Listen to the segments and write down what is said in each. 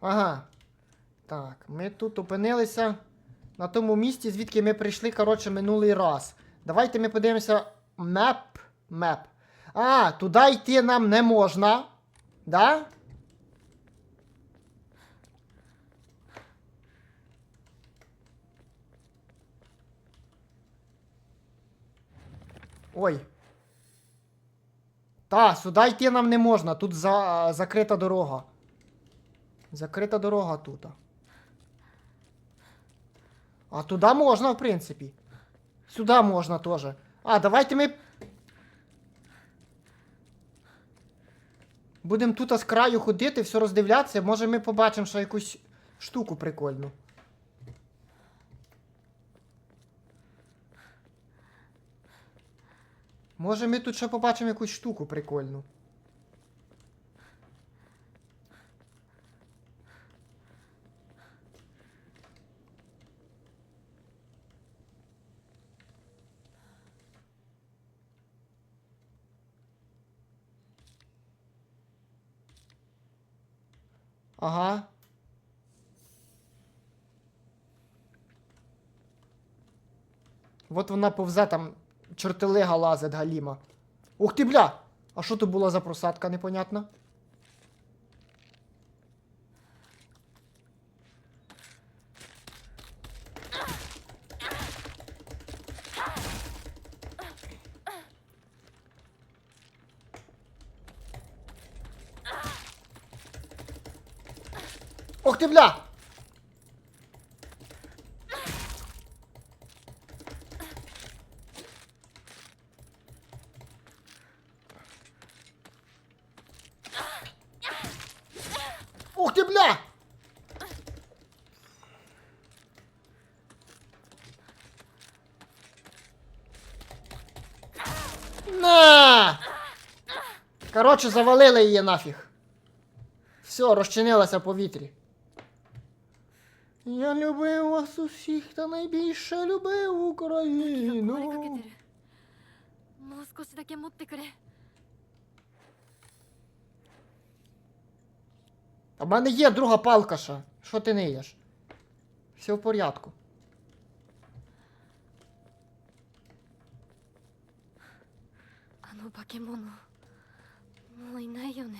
Ага. Так, ми тут опинилися на тому місці, звідки ми прийшли, коротше, минулий раз. Давайте ми подивимося. Меп. Меп. А, туди йти нам не можна. Да? Ой. Та, сюди йти нам не можна. Тут за, закрита дорога. Закрита дорога тут. А туди можна, в принципі. Сюди можна теж. А, давайте ми. Будемо тут з краю ходити, все роздивлятися. Може ми побачимо ще якусь штуку прикольну. Може ми тут ще побачимо якусь штуку прикольну. Ага. От вона повзе там чортилига лазить галіма. Ух ти, бля! А що то була за просадка непонятна? Ох ти, бля! Ух ти, бля! На! Коротше, завалили її нафіг. Все, розчинилася повітрі. Я любив вас усіх та найбільше любив 止まりかけ Україну. てるもう少しだけ持ってくれ А в мене є друга палка ще. Що ти не їш? Все в порядку. あの化け物もういないよね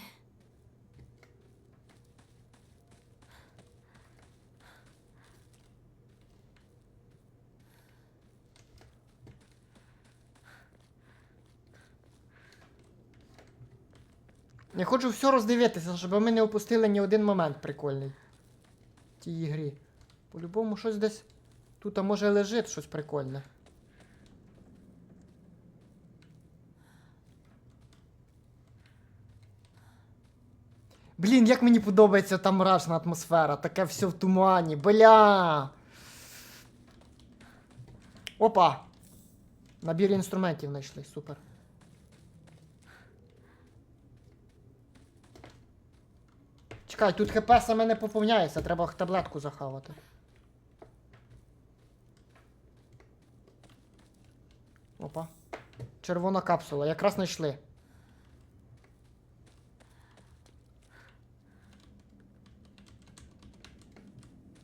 Я хочу все роздивитися, щоб ми не опустили ні один момент прикольний. В тій грі. По-любому щось десь. Тут а може лежить щось прикольне. Блін, як мені подобається та мрачна атмосфера, таке все в тумані. Бля. Опа! Набір інструментів знайшли, супер. Чекай, тут хп саме не поповняється, треба таблетку захавати. Опа. Червона капсула, якраз знайшли.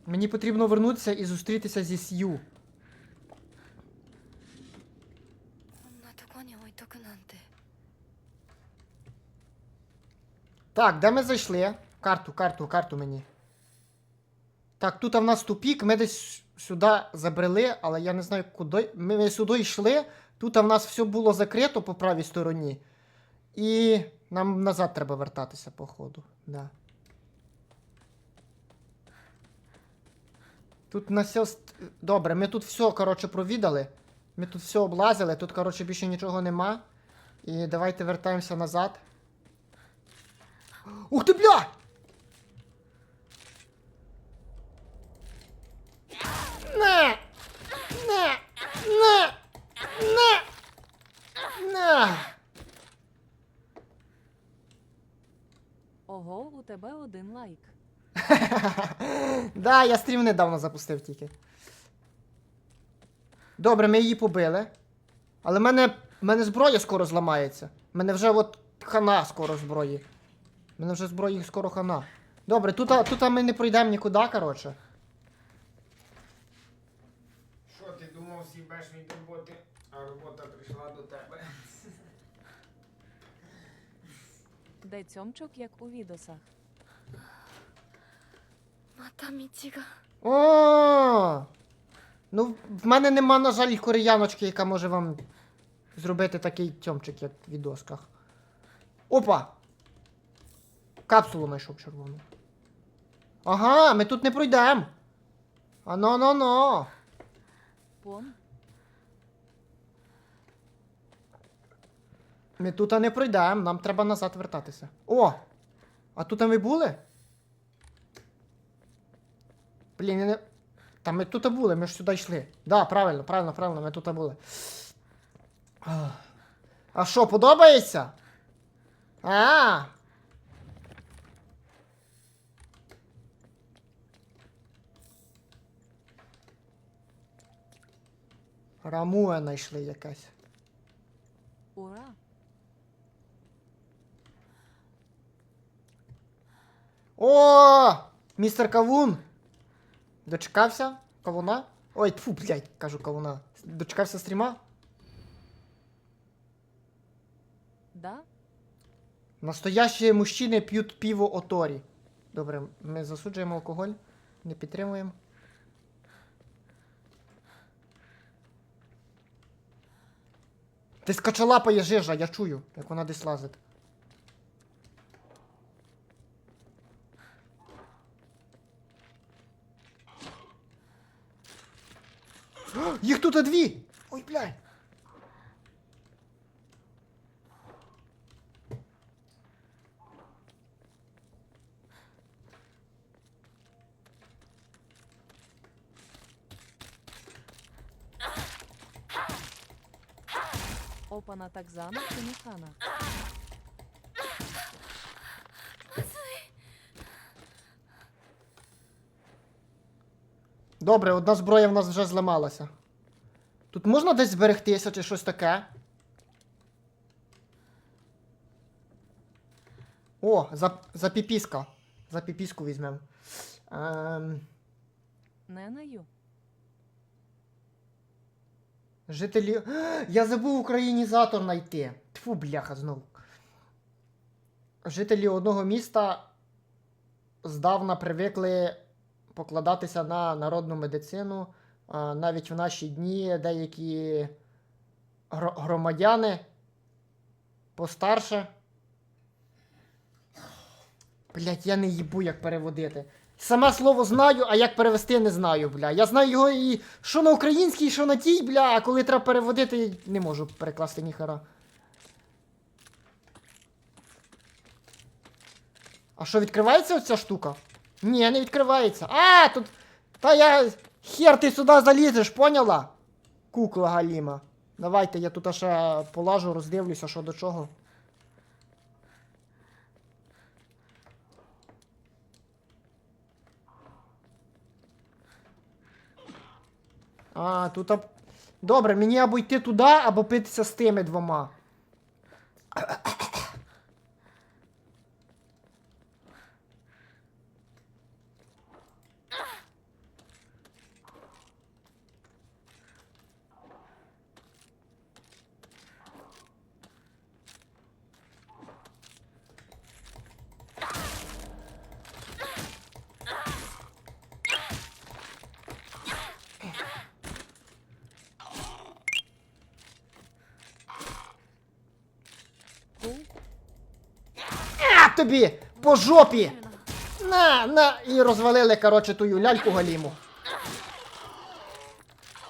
Мені потрібно вернутися і зустрітися зі Сью. Так, де ми зайшли? Карту, карту, карту мені. Так, тут в нас тупік, ми десь сюди забрели, але я не знаю куди. Ми, ми сюди йшли. Тут в нас все було закрито по правій стороні. І нам назад треба вертатися, походу. Да. Тут на все. Добре, ми тут все, коротше, провідали. Ми тут все облазили, тут, коротше, більше нічого нема. І давайте вертаємося назад. Ух ти, бля! На! На! На! На! На! Ого, у тебе один лайк. Да, я стрім недавно запустив тільки. Добре, ми її побили. Але в мене, в мене зброя скоро зламається. В мене вже от хана скоро зброї. В мене вже зброї скоро хана. Добре, тут, тут ми не пройдемо нікуди, коротше. Що ти думав, сібеш від роботи, а робота прийшла до тебе. Де цьомчик, як у відосах. Мата Матамічіга. О! Ну, в мене нема, на жаль, кореяночки, яка може вам зробити такий тьомчик, як в відосках. Опа! Капсулу знайшов червону. Ага, ми тут не пройдемо. Ано-но-но. Ну, ну, ну. Пом, Ми тут не пройдемо, нам треба назад вертатися. О! А тут ми були? Блін, я не. Та ми тут були, ми ж сюди йшли. Да, правильно, правильно, правильно, ми тут були. А що, подобається? А. Рамуа знайшли якась. ура! О! Містер Кавун! Дочекався? Кавуна? Ой, тфу, блядь, кажу кавуна. Дочекався стріма? Да? Настоящі мужчини п'ють пиво Оторі. Добре, ми засуджуємо алкоголь, не підтримуємо. Ти скачалапає жижа, я чую, як вона десь лазить. Їх тут дві! Ой, блядь! Опана так зана чи Міхана? Добре, одна зброя в нас вже зламалася. Тут можна десь зберегтися чи щось таке? О, за, за піпіска. За піпіску візьмемо. Ем, Не наю. жителі. Я забув українізатор знайти. Тьфу, бляха, знову. Жителі одного міста здавна привикли покладатися на народну медицину. Навіть в наші дні деякі громадяни постарше. Блять, я не їбу, як переводити. Саме слово знаю, а як перевести не знаю, бля. Я знаю його і що на українській, що на тій, бля, а коли треба переводити, не можу перекласти ніхера. А що, відкривається оця штука? Ні, не відкривається. А, тут. Та я. Хер ти сюди залізеш, поняла? Кукла Галіма. Давайте я тут ще полажу, роздивлюся, що до чого. А, тут. ап- Добре, мені або йти туди, або питися з тими двома. Кул, А тобі! По жопі! На, на, і розвалили, коротше, тую ляльку галіму.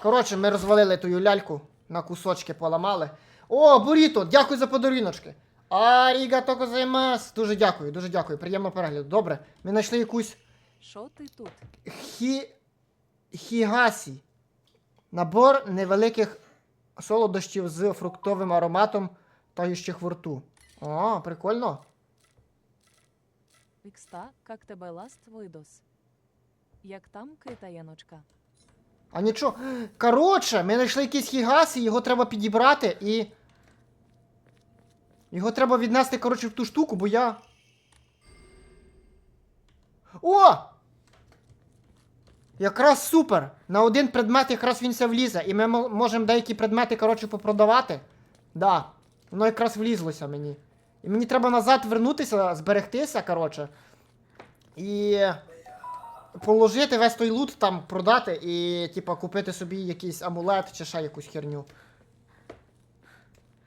Коротше, ми розвалили тую ляльку, на кусочки поламали. О, Буріто, дякую за подаруночки. Арігато гозаймас. Дуже дякую, дуже дякую. Приємного перегляду. Добре, ми знайшли якусь що ти тут? хі... хігасі. Набор невеликих солодощів з фруктовим ароматом таючих в рту. О, прикольно. Вікста, як тебе ласт видос? Як там китаєночка? А нічого. Коротше, ми знайшли якийсь хігасі, його треба підібрати і. Його треба віднести, коротше, в ту штуку, бо я. О! Якраз супер! На один предмет якраз він все влізе. І ми можемо деякі предмети, коротше, попродавати. Да. Воно якраз влізлося мені. І мені треба назад вернутися, зберегтися, коротше. І положити весь той лут там, продати і, типа, купити собі якийсь амулет чи ще якусь херню.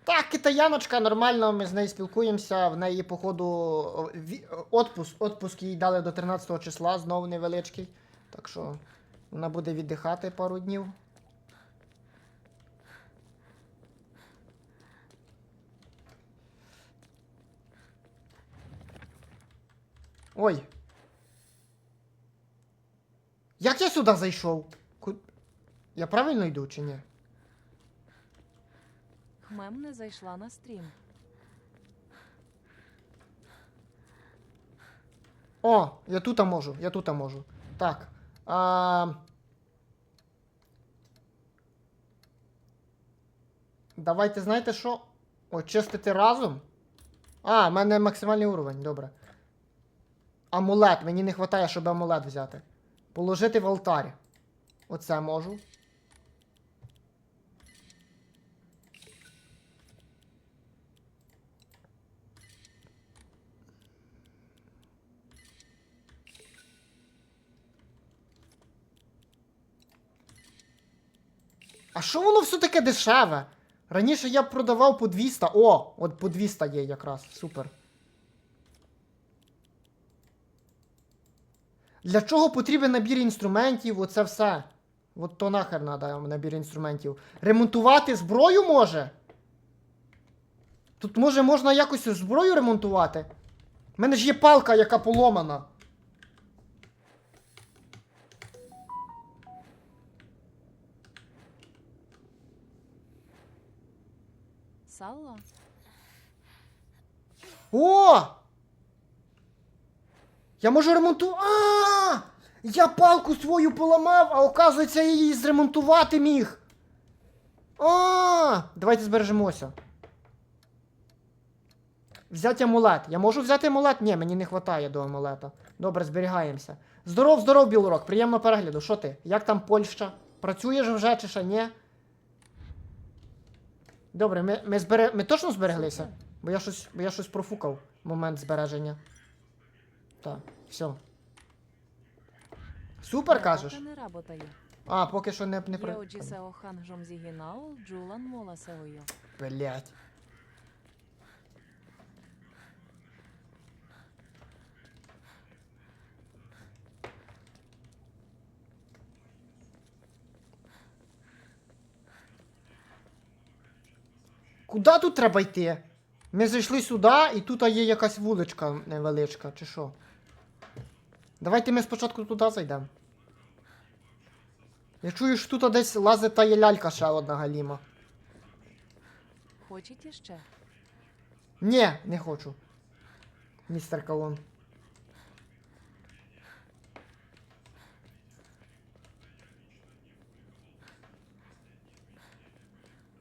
Так, китаяночка, нормально, ми з нею спілкуємося. В неї, походу, отпуск, отпуск їй дали до 13 числа, знову невеличкий. Так що вона буде віддихати пару днів. Ой. Як я сюди зайшов? Ку- Я правильно йду чи ні? Хмем не зайшла на стрім. О, я тут можу, я тут можу. Так. А... Давайте, знаєте що? Очистити разом. А, в мене максимальний уровень, добре. Амулет, мені не вистачає, щоб амулет взяти. Положити в алтарі. Оце можу. А що воно все таке дешеве? Раніше я продавав по 200. О, от по 200 є якраз. Супер. Для чого потрібен набір інструментів? Оце все. От то нахер надо набір інструментів. Ремонтувати зброю може? Тут може можна якось зброю ремонтувати? У мене ж є палка, яка поломана. Салла? О! Я можу ремонтувати. А! Я палку свою поламав, а оказується, я її зремонтувати міг. А! Давайте збережемося. Взяти амулет. Я можу взяти амулет? Ні, мені не вистачає до амулета. Добре, зберігаємося. Здоров, здоров, Білорок, приємного перегляду. Що ти? Як там Польща? Працюєш вже чи ще ні? Добре, ми, ми, збере... ми точно збереглися? Бо я щось, бо я щось профукав момент збереження. Так, все. Супер кажеш? Не работає. А, поки що не, не при... оджі сео зігінал, джулан мола сеойо. Блять. Куди тут треба йти? Ми зайшли сюди, і тут є якась вуличка невеличка, чи що? Давайте ми спочатку туди зайдемо. Я чую, що тут десь лазить та є лялька ще одна галіма. Хочете ще? Ні, не хочу. Містер Колон.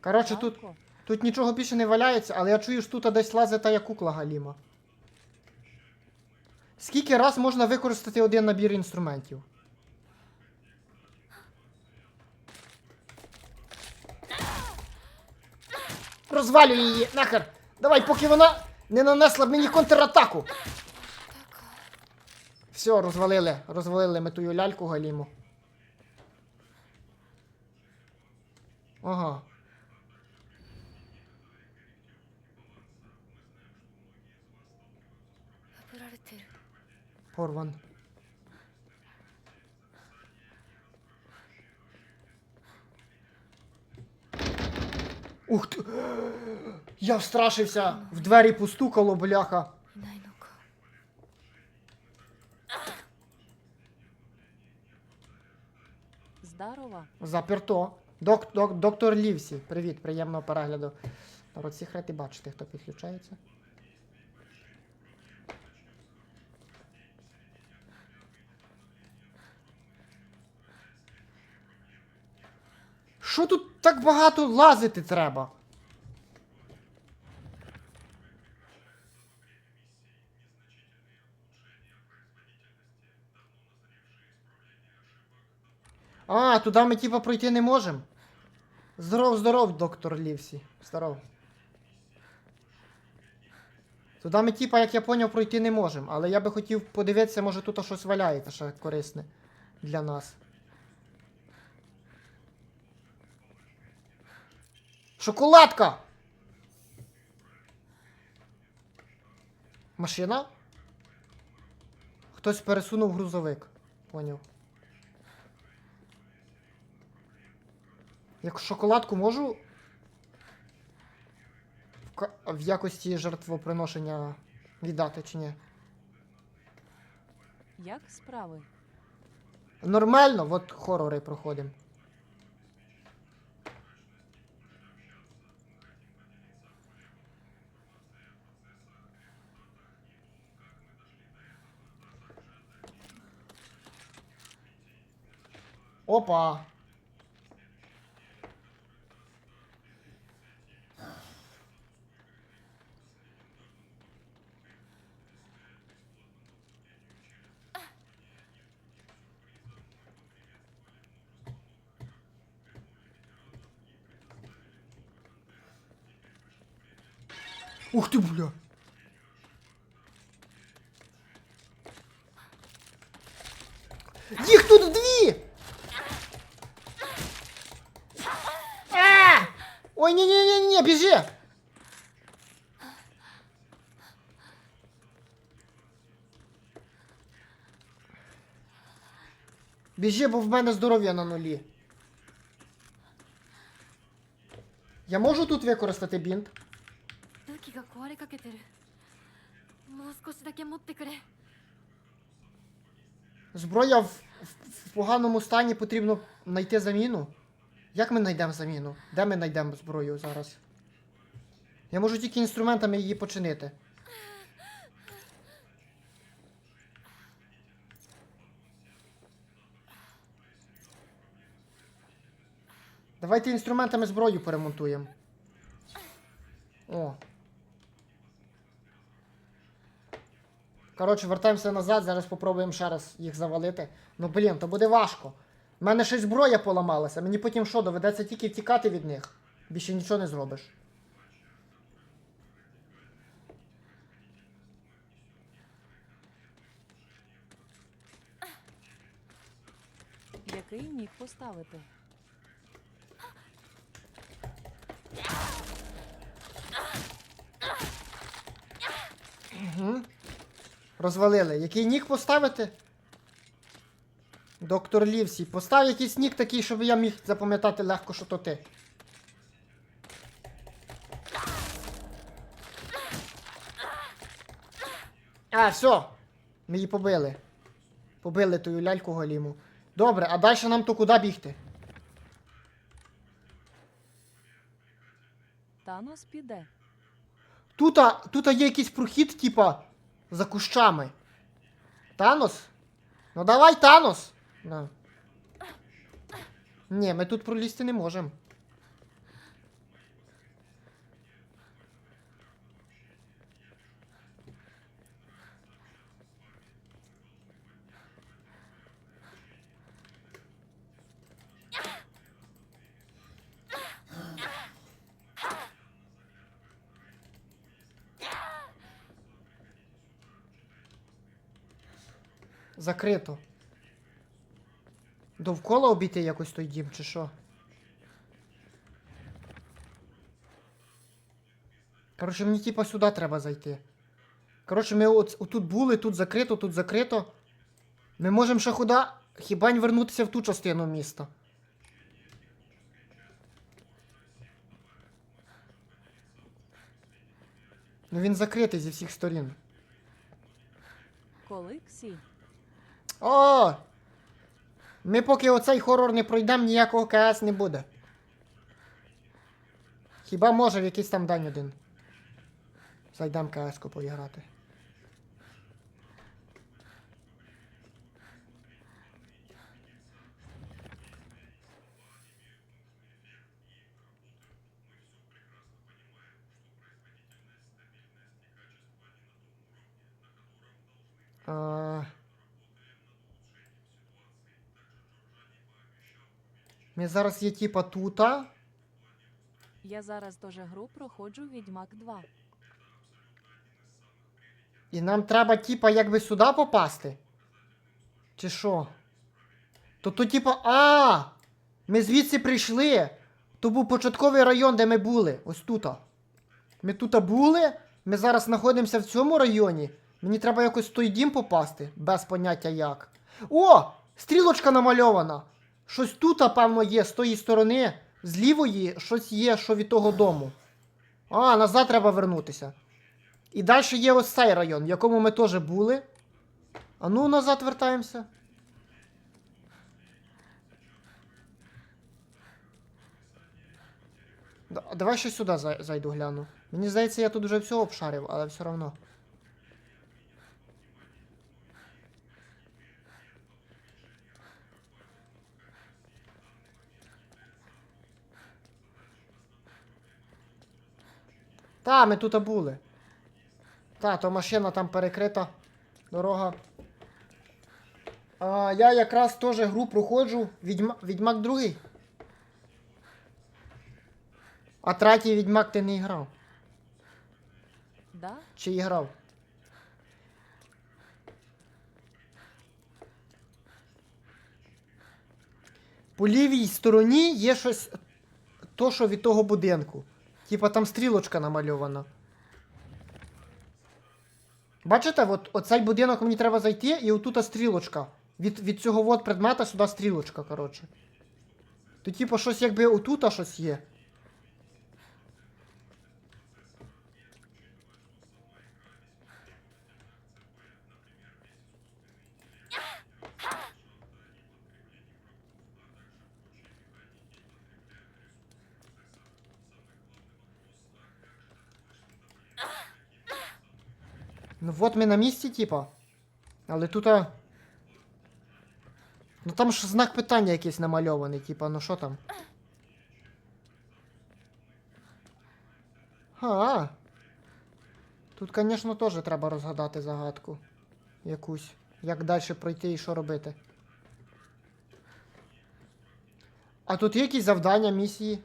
Коротше, тут, тут нічого більше не валяється, але я чую, що тут десь лазить та є кукла Галіма. Скільки раз можна використати один набір інструментів? Розвалюй її, нахер! Давай, поки вона не нанесла мені контратаку. Все, розвалили, розвалили ми тую ляльку Галіму. Ага порван. Ух ти! Я встрашився! В двері постукало, бляха. Здорово. Заперто. Док, док, доктор Лівсі. Привіт, приємного перегляду. Народ, всіх радий бачити, хто підключається. Що тут так багато лазити треба? А, туди ми типа пройти не можемо. Здоров, здоров, доктор Лівсі. Здоров. Туди ми типа, як я поняв, пройти не можемо. Але я би хотів подивитися, може тут щось валяється ще корисне для нас. Шоколадка! Машина? Хтось пересунув грузовик. Поняв. Як шоколадку можу в, в якості жертвоприношення віддати чи ні? Як справи? Нормально, от хорори проходимо. Опа! Ух ты, бля! Їх тут дві! А! Ой, меня, бежи! Біжи, бо в мене здоров'я на нулі. Я можу тут використати бінт? Зброя в, в, в поганому стані потрібно знайти заміну. Як ми знайдемо заміну? Де ми знайдемо зброю зараз? Я можу тільки інструментами її починити. Давайте інструментами зброю поремонтуємо. О. Коротше, вертаємося назад, зараз спробуємо ще раз їх завалити. Ну блін, то буде важко. У мене ще зброя поламалася. Мені потім що, доведеться тільки втікати від них. Більше нічого не зробиш. Який нік поставити? Угу. Розвалили. Який нік поставити? Доктор Лівсі. Постав якийсь нік такий, щоб я міг запам'ятати легко, що то ти. А, все. Ми її побили. Побили тую ляльку голіму. Добре, а далі нам то куди бігти? Танос піде. Тута, тута є якийсь прохід, типа, за кущами. Танос? Ну давай, Танос! На. Ні, ми тут пролізти не можемо. Закрито. Довкола обійти якось той дім, чи що? Коротше, мені типа сюди треба зайти. Коротше, ми от, отут були, тут закрито, тут закрито. Ми можемо ще куди? Хіба не вернутися в ту частину міста. Ну він закритий зі всіх сторін. Коли? О! Ми поки оцей хорор не пройдемо, ніякого КС не буде. Хіба може в якийсь там день один. Зайдемо КС-ку поіграти. А... Ми зараз є типа тута. Я зараз теж гру проходжу Відьмак 2. І нам треба, типа, якби сюди попасти. Чи що? То то, типа, а! Ми звідси прийшли. То був початковий район, де ми були. Ось тут. Ми тут були. Ми зараз знаходимося в цьому районі. Мені треба якось в той дім попасти, без поняття як. О! Стрілочка намальована. Щось тут, певно, є, з тої сторони, з лівої, щось є, що від того дому. А, назад треба вернутися. І далі є ось цей район, в якому ми теж були. А ну, назад вертаємося. Давай ще сюди зайду гляну. Мені здається, я тут вже все обшарив, але все одно. Та, ми тут були. Та, то машина там перекрита. Дорога. А, я якраз теж гру проходжу. Відьма... Відьмак другий. А третій відьмак ти не грав. Да? Чи грав? По лівій стороні є щось. То, що від того будинку. Типа там стрілочка намальована. Бачите, от оцей будинок мені треба зайти, і отут стрілочка. Від, від цього от предмета сюди стрілочка, коротше. То типу щось якби отут щось є. Ну от ми на місці, типа. Але тут. а, Ну там ж знак питання якийсь намальований, типа, ну що там? А. Тут, звісно, теж треба розгадати загадку. Якусь. Як далі пройти і що робити. А тут є якісь завдання, місії?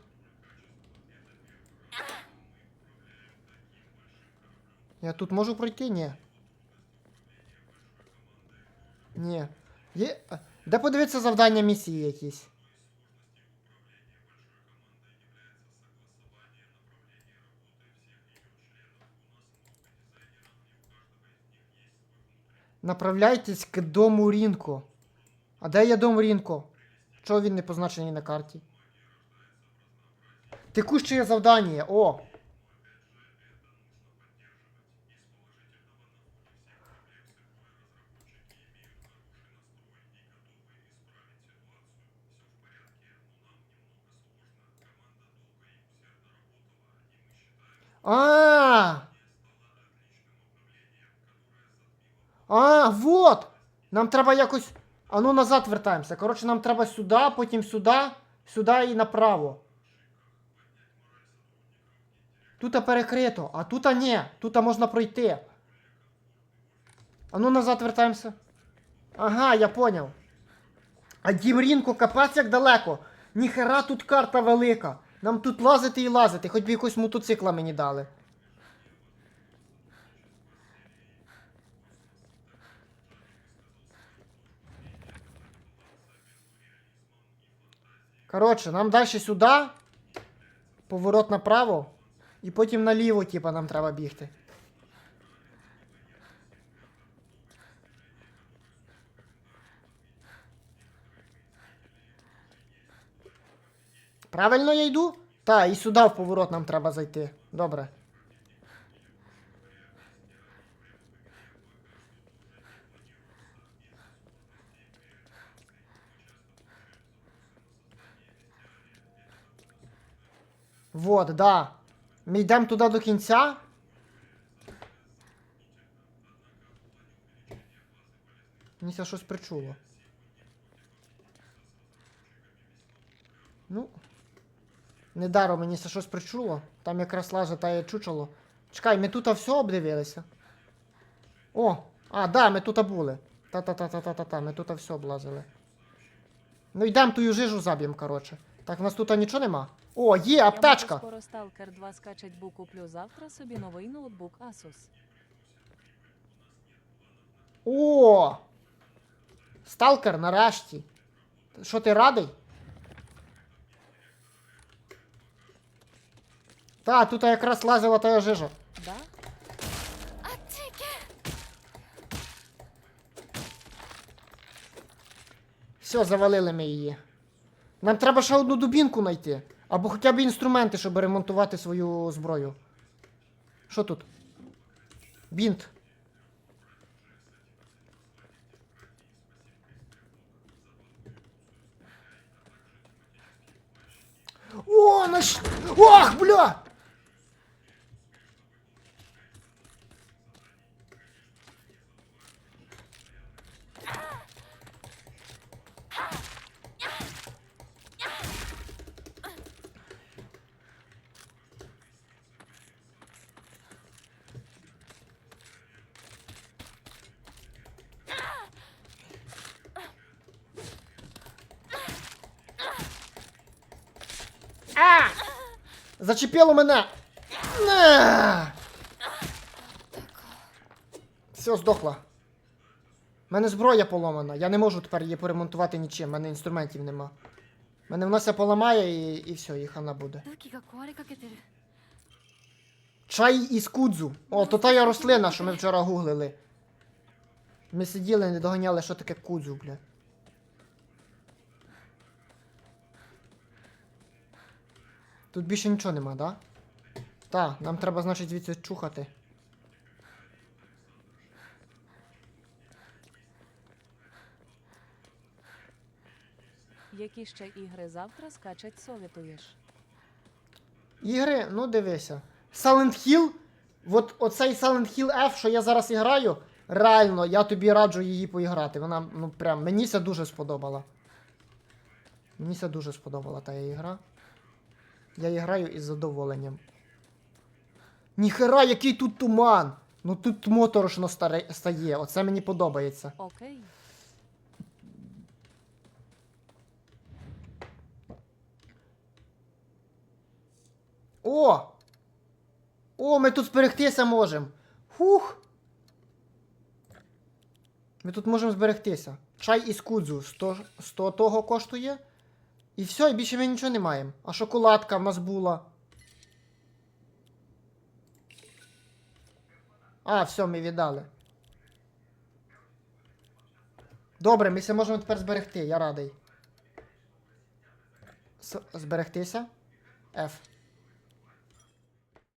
Я тут можу пройти? Ні. Ні. Є. Де подивитися завдання місії якісь? Направляйтесь к дому Рінко. А де є дом Рінко? Чого він не позначений на карті? Текуще завдання. О! А! А, вот! Нам треба якось. А ну назад вертаємося. Коротше, нам треба сюди, потім сюди, сюди і направо. Тут перекрито, а тут ні. Тут можна пройти. А ну назад вертаємося. Ага, я поняв. А Дімрінко, капець як далеко. Ніхера тут карта велика. Нам тут лазити і лазити, хоч би якось мотоцикла мені дали. Коротше, нам далі сюди. Поворот направо. І потім наліво, типа, нам треба бігти. Правильно я йду? Та, і сюди в поворот нам треба зайти. Добре. Вот, да. Ми йдемо туди до кінця. Мені щось причуло. Ну. Недаром мені це щось причуло. Там якраз лаже та є чучело. Чекай, ми тут все обдивилися. О! А, да, ми тут були. Та-та-та-та-та-та-та, ми тут все облазили. Ну йдемо тую жижу заб'ємо, коротше. Так, в нас тут нічого нема. О, є аптечка! скоро Stalker 2 скачать, бо куплю завтра собі новий ноутбук Asus. О! Сталкер, нарешті. Що ти радий? Та, тут якраз лазила та жижа. Да? Все, завалили ми її. Нам треба ще одну дубінку знайти. Або хоча б інструменти, щоб ремонтувати свою зброю. Що тут? Бінт. О, наш... Ох, бля! Зачепило мене! На! Все, здохло. У мене зброя поломана. Я не можу тепер її поремонтувати нічим, У мене інструментів нема. У мене внося поламає і і все, їх хана буде. Чай із кудзу. О, то та я рослина, що ми вчора гуглили. Ми сиділи, не доганяли, що таке кудзу, блядь. Тут більше нічого нема, да? Так, нам треба, значить, звідси чухати. Які ще ігри завтра скачать совітуєш? Ігри, ну дивися. Silent Hill. От оцей Silent Hill F, що я зараз граю, реально, я тобі раджу її поіграти. Вона, ну прям, мені це дуже сподобала. Мені це дуже сподобала та ігра. Я її граю із задоволенням. Ніхера, який тут туман! Ну тут моторошно старе- стає, оце мені подобається. Окей. О! О, ми тут зберегтися можемо. Хух! Ми тут можемо зберегтися. Чай із кудзу 100, 100 того коштує. І все, і більше ми нічого не маємо. А шоколадка в нас була. А, все, ми віддали. Добре, ми це можемо тепер зберегти, я радий. С- зберегтися. F.